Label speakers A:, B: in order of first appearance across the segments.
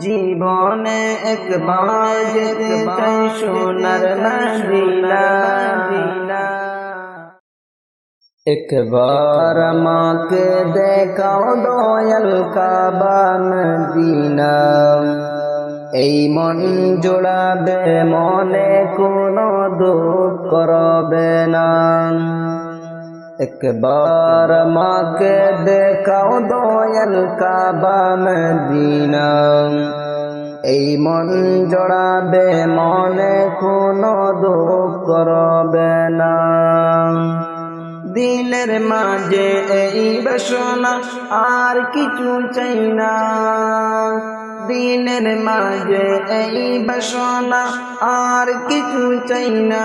A: জীবনে একবার যেতে চাই সোনার মদিনা। একবার আমাকে দেখাও দয়াল কাবা মদিনা। এই মন জোড়াবে মনে কোনো দুঃখ করবে না। একবার মাকে দেখাও দয়াল কাবা মদিনা। এই মন জড়াবে, মনে কোনো দুঃখ করবে না। দিনের মাঝে এই বাসনা আর কিছু চাই না। দিনের মাঝে এই বাসনা আর কিছু চাই না।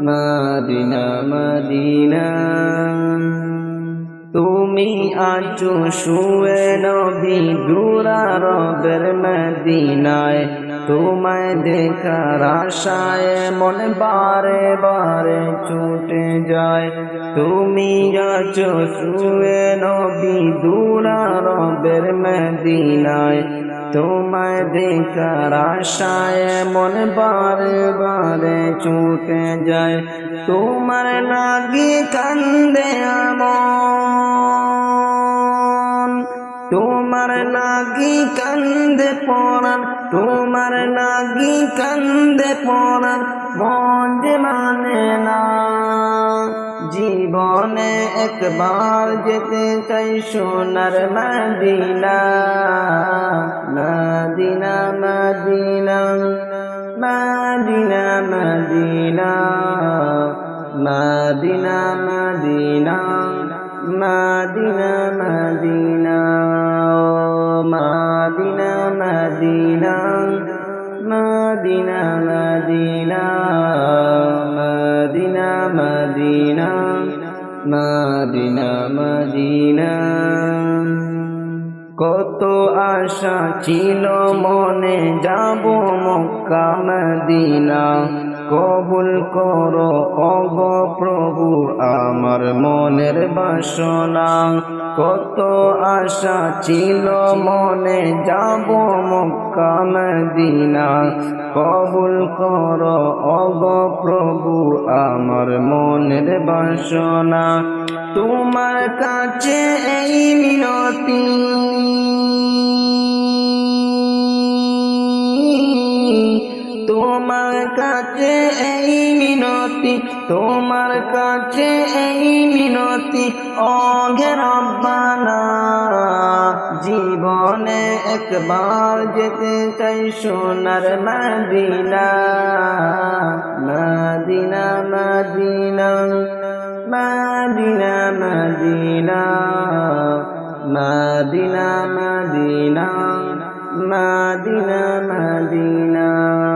A: Medina Medina. তুমি আছো শুয়ে নবী দূরা রবের মদিনায়, তোমায় দেখার আশায় মন বারে বারে ছুটে যায়। তুমি আছো শুয়ে নবী দূরা রবের মদিনায় তোমায় দেখার আশায় মন বারে বারে ছুটে যায়। তোমার লাগি কান্দে আমন। তোমার লাগি কান্দে পড়ান তোমার লাগি কান্দে পড়ান মন মানে না। জীবনে একবার যেতে চাই সোনার Medina Medina Medina Medina Medina Medina Medina Medina Medina Medina Medina Medina Medina Medina Medina. কত আশা ছিল মনে যাব মক্কা মদিনা। কবুল করো অগ প্রভু, আমার মনের বাসনা। কত আশা ছিল মনে, যাব মক্কা মদিনা। কবুল করো অগ প্রভু, আমার মনের বাসনা। তোমার কাছে এই কাছে এই মিনতি, তোমার কাছে এই মিনতি অঘে জীবনে একবার যেতে চাই সোনার Medina Medina Medina Medina Medina Medina Medina Medina Medina.